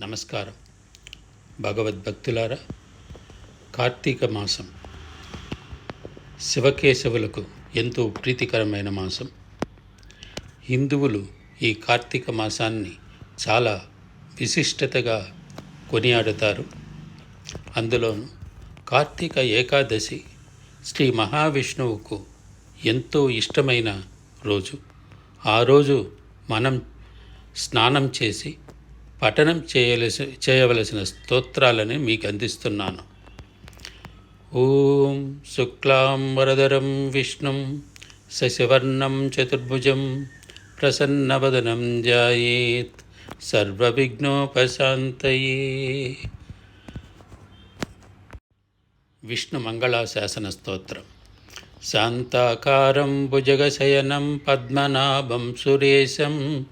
నమస్కారం. భగవద్భక్తులారా కార్తీక మాసం శివకేశవులకు ఎంతో ప్రీతికరమైన మాసం. హిందువులు ఈ కార్తీక మాసాన్ని చాలా విశిష్టతగా కొనియాడతారు. అందులోనూ కార్తీక ఏకాదశి శ్రీ మహావిష్ణువుకు ఎంతో ఇష్టమైన రోజు. ఆ రోజు మనం స్నానం చేసి పఠనం చేయలసి చేయవలసిన స్తోత్రాలని మీకు అందిస్తున్నాను. ఓం శుక్లాం వరదరం విష్ణుం శశివర్ణం చతుర్భుజం ప్రసన్నవదనం జాయేత్ సర్వవిఘ్నోపశాంతయే. విష్ణు మంగళాశాసన స్తోత్రం. శాంతాకారం భుజగశయనం పద్మనాభం సురేశం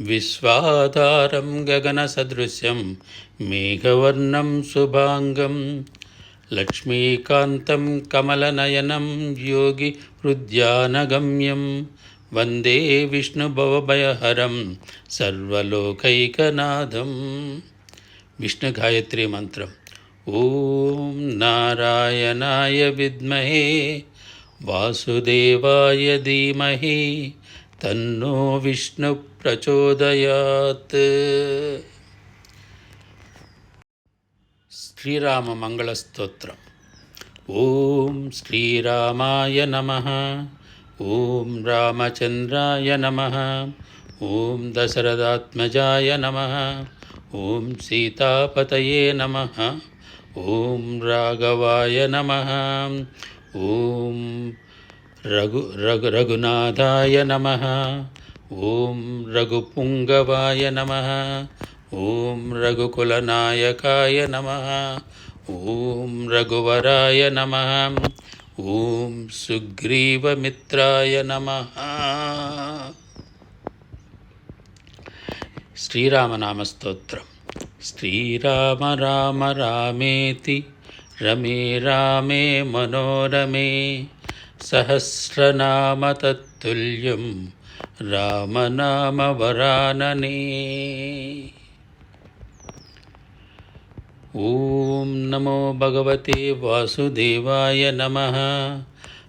విశ్వాధారం గగనసదృశ్యం మేఘవర్ణం శుభాంగం. లక్ష్మీకాంతం కమలనయనం యోగి హృద్యానగమ్యం. వందే విష్ణుభవభయహరం సర్వలోకైకనాథం. విష్ణు గాయత్రి మంత్రం. ఓం నారాయణాయ విద్మహే. వాసుదేవాయ ధీమహి. తన్నో విష్ణు ప్రచోదయాత్ శ్రీరామ మంగళ స్తోత్రం ఓం శ్రీరామాయ నమ ఓం రామచంద్రాయ నమ ఓం దశరథాత్మజాయ నమ ఓం సీతాపతయే నమ ఓం రాఘవాయ నమ ఓం రఘు రఘు రఘునాథాయ నమ. ఓం రఘుపుంగవాయ నమ. ఓం రఘుకులనాయకాయ నమ. ఓం రఘువరాయ నమ. ఓం సుగ్రీవమిత్రాయ నమ. శ్రీరామనామస్తోత్రం. శ్రీరామ రామ రామేతి. రమే రామే మనోరమే. సహస్రనామతత్తుల్యం రామనామవరాననే. రామనామ వరాననే ఓం నమో భగవతే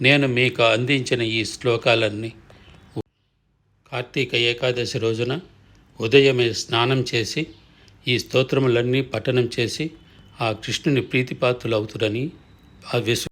నేను మీకు అందించిన ఈ శ్లోకాలన్నీ కార్తీక ఏకాదశి రోజున ఉదయమే స్నానం చేసి ఈ స్తోత్రములన్నీ పఠనం చేసి ఆ కృష్ణుని ప్రీతిపాత్రులవుతురని ఆ విశ్వ